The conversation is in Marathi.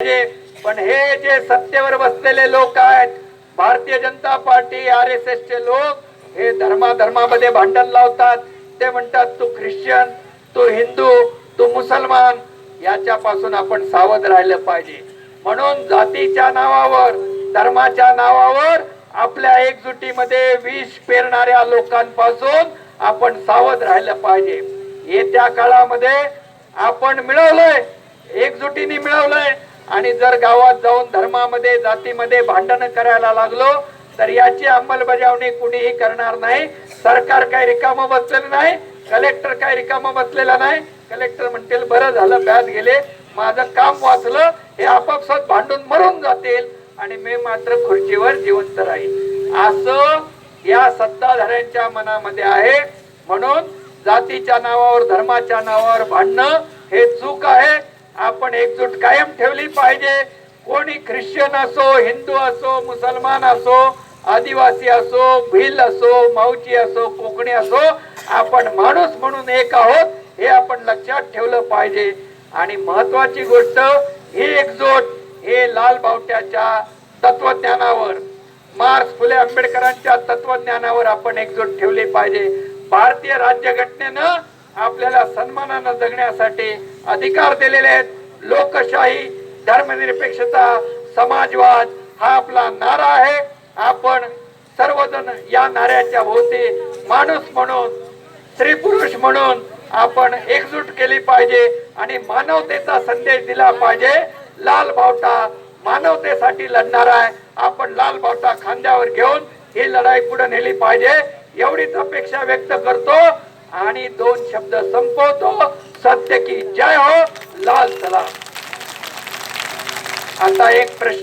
पण हे जे सत्तेवर बसलेले लोक आहेत Bharatiya Janata Party R S S चे लोक हे धर्माधर्मामध्ये भांडण लावतात. ते म्हणतात तू ख्रिश्चन तू हिंदू तू मुसलमान याच्यापासून आपण सावध राहिलं पाहिजे. म्हणून जातीच्या नावावर धर्माच्या नावावर आपल्या एकजुटीमध्ये विष पेरणाऱ्या लोकांपासून आपण सावध राहिलं पाहिजे. येत्या काळामध्ये आपण मिळवलंय एकजुटीने मिळवलंय आणि जर गावात जाऊन धर्मामध्ये जातीमध्ये भांडण करायला लागलो तर याची अंमलबजावणी कुणीही करणार नाही. सरकार काय रिकाम बसलेलं नाही कलेक्टर काय रिकाम बसलेला नाही. कलेक्टर म्हणतील बरं झालं बॅस गेले माझं काम वाचलं हे आपापसात भांडून मरून जातील आणि मी मात्र खुर्चीवर जिवंत राहील असं या सत्ताधाऱ्यांच्या मनामध्ये आहे. म्हणून जातीच्या नावावर धर्माच्या नावावर भांडणं आपण एकजूट कायम ठेवली पाहिजे. कोणी ख्रिश्चन असो हिंदू असो मुसलमान असो आदिवासी असो भिल असो माऊची असो कोकणी असो आपण माणूस म्हणून एक आहोत हे आपण लक्षात ठेवलं पाहिजे. आणि महत्वाची गोष्ट ही एकजूट हे लाल बावट्याच्या तत्वज्ञानावर मार्क्स फुले आंबेडकरांच्या तत्वज्ञानावर आपण एकजूट ठेवली पाहिजे. भारतीय राज्यघटनेनं आपल्याला सन्मानानं जगण्यासाठी अधिकार दिलेले आहेत. लोकशाही धर्मनिरपेक्षता समाजवाद हा आपला नारा आहे. आपण सर्वजण या नाऱ्याच्या भोवती माणूस म्हणून स्त्री पुरुष म्हणून आपण एकजूट केली पाहिजे आणि मानवतेचा संदेश दिला पाहिजे. लाल बावटा मानवतेसाठी लढणार आहे. आपण लाल बावटा खांद्यावर घेऊन ही लढाई पुढे नेली पाहिजे. एवढीच अपेक्षा व्यक्त करतो आणि दोन शब्द संपवतो. सत्य की जय हो. लाल सलाम. आता एक प्रश्न